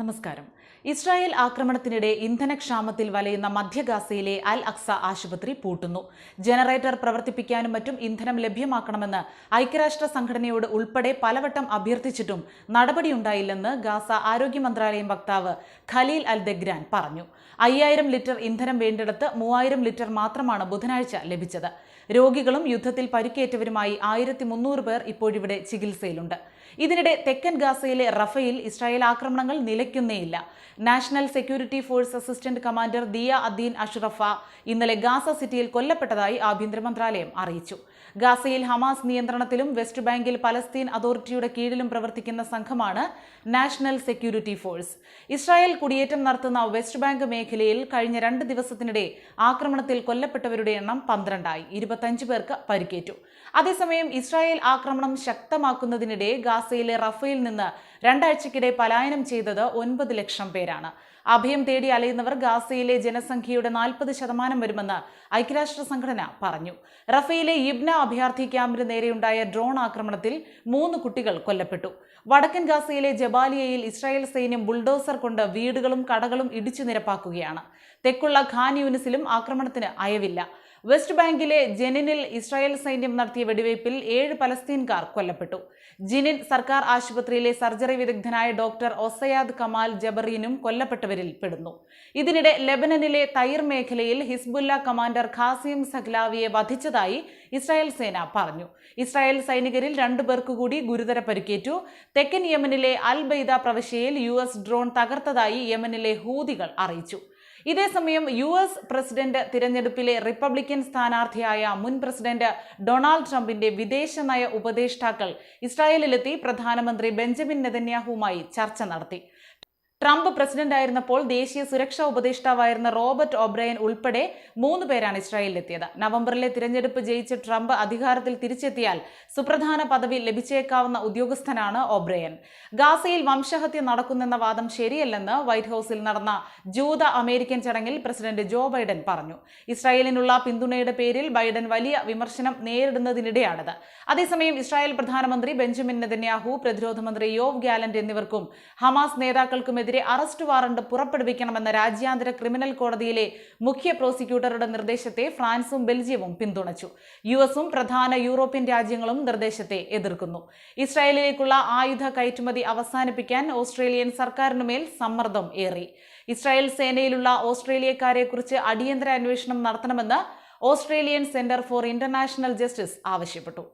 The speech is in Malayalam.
നമസ്കാരം. ഇസ്രായേൽ ആക്രമണത്തിനിടെ ഇന്ധനക്ഷാമത്തിൽ വലയുന്ന മധ്യഗാസയിലെ അൽ അക്സ ആശുപത്രി പൂട്ടുന്നു. ജനറേറ്റർ പ്രവർത്തിപ്പിക്കാനും മറ്റും ഇന്ധനം ലഭ്യമാക്കണമെന്ന് ഐക്യരാഷ്ട്ര സംഘടനയോട് ഉൾപ്പെടെ പലവട്ടം അഭ്യർത്ഥിച്ചിട്ടും നടപടിയുണ്ടായില്ലെന്ന് ഗാസ ആരോഗ്യ മന്ത്രാലയം വക്താവ് ഖലീൽ അൽ ദഗ്രാൻ പറഞ്ഞു. അയ്യായിരം ലിറ്റർ ഇന്ധനം വേണ്ടിടത്ത് മൂവായിരം ലിറ്റർ മാത്രമാണ് ബുധനാഴ്ച ലഭിച്ചത്. രോഗികളും യുദ്ധത്തിൽ പരിക്കേറ്റവരുമായി ആയിരത്തി പേർ ഇപ്പോഴിവിടെ ചികിത്സയിലുണ്ട്. ഇതിനിടെ തെക്കൻ ഗാസയിലെ റഫയിൽ ഇസ്രായേൽ ആക്രമണങ്ങൾ നിലയ്ക്കുന്നേയില്ല. National security force assistant commander Diya Addin Ashraf ഇന്നലെ ഗാസ സിറ്റിയിൽ കൊല്ലപ്പെട്ടതായി ആഭ്യന്തര മന്ത്രാലയം അറിയിച്ചു. ഗാസയിൽ ഹമാസ് നിയന്ത്രണത്തിലും വെസ്റ്റ് ബാങ്കിൽ പലസ്തീൻ അതോറിറ്റിയുടെ കീഴിലും പ്രവർത്തിക്കുന്ന സംഘമാണ് നാഷണൽ സെക്യൂരിറ്റി ഫോഴ്സ്. ഇസ്രായേൽ കുടിയേറ്റം നടത്തുന്ന വെസ്റ്റ് ബാങ്ക് മേഖലയിൽ കഴിഞ്ഞ രണ്ട് ദിവസത്തിനിടെ ആക്രമണത്തിൽ കൊല്ലപ്പെട്ടവരുടെ എണ്ണം പന്ത്രണ്ടായി. ഇരുപത്തഞ്ച് പേർക്ക് പരിക്കേറ്റു. അതേസമയം ഇസ്രായേൽ ആക്രമണം ശക്തമാക്കുന്നതിനിടെ ഗാസയിലെ റഫയിൽ നിന്ന് രണ്ടാഴ്ചക്കിടെ പലായനം ചെയ്തത് ഒൻപത് ലക്ഷം പേരാണ്. അഭയം തേടി അലയുന്നവർ ഗാസയിലെ ജനസംഖ്യയുടെ നാൽപ്പത് ശതമാനം വരുമെന്ന് ഐക്യരാഷ്ട്ര സംഘടന പറഞ്ഞു. റഫയിലെ ഇബ്ന അഭയാർത്ഥി ക്യാമ്പിന് നേരെയുണ്ടായ ഡ്രോൺ ആക്രമണത്തിൽ മൂന്ന് കുട്ടികൾ കൊല്ലപ്പെട്ടു. വടക്കൻ ഗാസയിലെ ജബാലിയയിൽ ഇസ്രായേൽ സൈന്യം ബുൾഡോസർ കൊണ്ട് വീടുകളും കടകളും ഇടിച്ചു നിരപ്പാക്കുകയാണ്. തെക്കുള്ള ഖാൻ യൂനിസിലും ആക്രമണത്തിന് അയവില്ല. വെസ്റ്റ് ബാങ്കിലെ ജെനിനിൽ ഇസ്രായേൽ സൈന്യം നടത്തിയ വെടിവയ്പിൽ ഏഴ് പലസ്തീൻകാർ കൊല്ലപ്പെട്ടു. ജിനിൻ സർക്കാർ ആശുപത്രിയിലെ സർജറി വിദഗ്ധനായ ഡോക്ടർ ഒസയാദ് കമാൽ ജബറീനും കൊല്ലപ്പെട്ടവരിൽ പെടുന്നു. ഇതിനിടെ ലെബനനിലെ തൈർ മേഖലയിൽ ഹിസ്ബുല്ല കമാൻഡർ ഖാസിം സഖ്ലാവിയെ വധിച്ചതായി ഇസ്രായേൽ സേന പറഞ്ഞു. ഇസ്രായേൽ സൈനികരിൽ രണ്ടു പേർക്കുകൂടി ഗുരുതര പരിക്കേറ്റു. തെക്കൻ യമനിലെ അൽ ബൈദ പ്രവിശ്യയിൽ യു ഡ്രോൺ തകർത്തതായി യമനിലെ ഹൂതികൾ അറിയിച്ചു. ഇതേസമയം യു എസ് പ്രസിഡന്റ് തിരഞ്ഞെടുപ്പിലെ റിപ്പബ്ലിക്കൻ സ്ഥാനാർത്ഥിയായ മുൻ പ്രസിഡന്റ് ഡൊണാൾഡ് ട്രംപിന്റെ വിദേശ നയ ഉപദേഷ്ടാക്കൾ ഇസ്രായേലിലെത്തി പ്രധാനമന്ത്രി ബെഞ്ചമിൻ നെതന്യാഹുവുമായി ചർച്ച നടത്തി. ട്രംപ് പ്രസിഡന്റ് ആയിരുന്നപ്പോൾ ദേശീയ സുരക്ഷാ ഉപദേഷ്ടാവായിരുന്ന റോബർട്ട് ഒബ്രയൻ ഉൾപ്പെടെ മൂന്ന് പേരാണ് ഇസ്രായേലിലെത്തിയത്. നവംബറിലെ തിരഞ്ഞെടുപ്പ് ജയിച്ച് ട്രംപ് അധികാരത്തിൽ തിരിച്ചെത്തിയാൽ സുപ്രധാന പദവി ലഭിച്ചേക്കാവുന്ന ഉദ്യോഗസ്ഥനാണ് ഒബ്രയൻ. ഗാസയിൽ വംശഹത്യ നടക്കുന്നെന്ന വാദം ശരിയല്ലെന്ന് വൈറ്റ് ഹൌസിൽ നടന്ന ജൂത അമേരിക്കൻ ചടങ്ങിൽ പ്രസിഡന്റ് ജോ ബൈഡൻ പറഞ്ഞു. ഇസ്രായേലിനുള്ള പിന്തുണയുടെ പേരിൽ ബൈഡൻ വലിയ വിമർശനം നേരിടുന്നതിനിടെയാണിത്. അതേസമയം ഇസ്രായേൽ പ്രധാനമന്ത്രി ബെഞ്ചമിൻ നെതന്യാഹു പ്രതിരോധ മന്ത്രി യോവ് ഗാലന്റ് എന്നിവർക്കും ഹമാസ് നേതാക്കൾക്കുമെതിരെ അറസ്റ്റ് വാറണ്ട് പുറപ്പെടുവിക്കണമെന്ന രാജ്യാന്തര ക്രിമിനൽ കോടതിയിലെ മുഖ്യ പ്രോസിക്യൂട്ടറുടെ നിർദ്ദേശത്തെ ഫ്രാൻസും ബെൽജിയവും പിന്തുണച്ചു. യു എസും പ്രധാന യൂറോപ്യൻ രാജ്യങ്ങളും നിർദ്ദേശത്തെ എതിർക്കുന്നു. ഇസ്രായേലിലേക്കുള്ള ആയുധ കയറ്റുമതി അവസാനിപ്പിക്കാൻ ഓസ്ട്രേലിയൻ സർക്കാരിനുമേൽ സമ്മർദ്ദം ഏറി. ഇസ്രായേൽ സേനയിലുള്ള ഓസ്ട്രേലിയക്കാരെക്കുറിച്ച് അടിയന്തര അന്വേഷണം നടത്തണമെന്ന് Australian centre for international justice ആവശ്യപ്പെട്ടു.